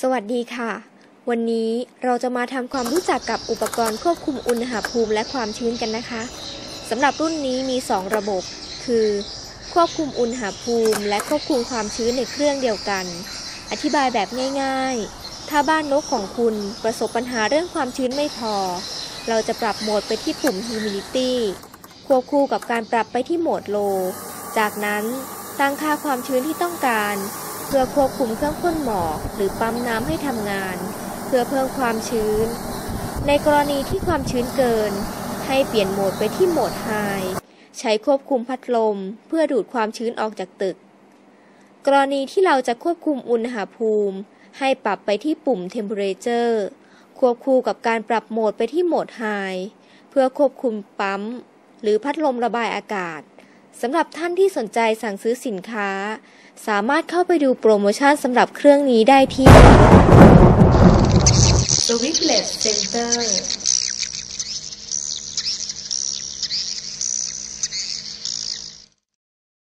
สวัสดีค่ะ วันนี้เราจะมาทำความรู้จักกับอุปกรณ์ควบคุมอุณหภูมิและความชื้นกันนะคะสำหรับรุ่นนี้มี 2 ระบบ คือ ควบคุมอุณหภูมิ และควบคุมความชื้นในเครื่องเดียวกัน อธิบายแบบง่าย ๆ ถ้าบ้านนกของคุณประสบปัญหาเรื่องความชื้นไม่พอ เราจะปรับโหมดไปที่ปุ่ม humidity ควบคู่กับการปรับไปที่โหมด low จากนั้นตั้งค่าความชื้นที่ต้องการ พื่อควบคุมเครื่องพ่นหมอกหรือปั๊มน้ำให้ทำงาน เพื่อเพิ่มความชื้น ในกรณีที่ความชื้นเกิน ให้เปลี่ยนโหมดไปที่โหมด High ใช้ควบคุมพัดลม เพื่อดูดความชื้นออกจากตึก กรณีที่เราจะควบคุมอุณหภูมิ ให้ปรับไปที่ปุ่ม Temperature ควบคู่กับการปรับโหมดไปที่โหมด High เพื่อควบคุมปั๊ม หรือพัดลมระบายอากาศ สำหรับท่านที่สนใจสั่งซื้อสินค้า สามารถเข้าไปดูโปรโมชั่นสำหรับเครื่องนี้ได้ที่ Swiftlet Center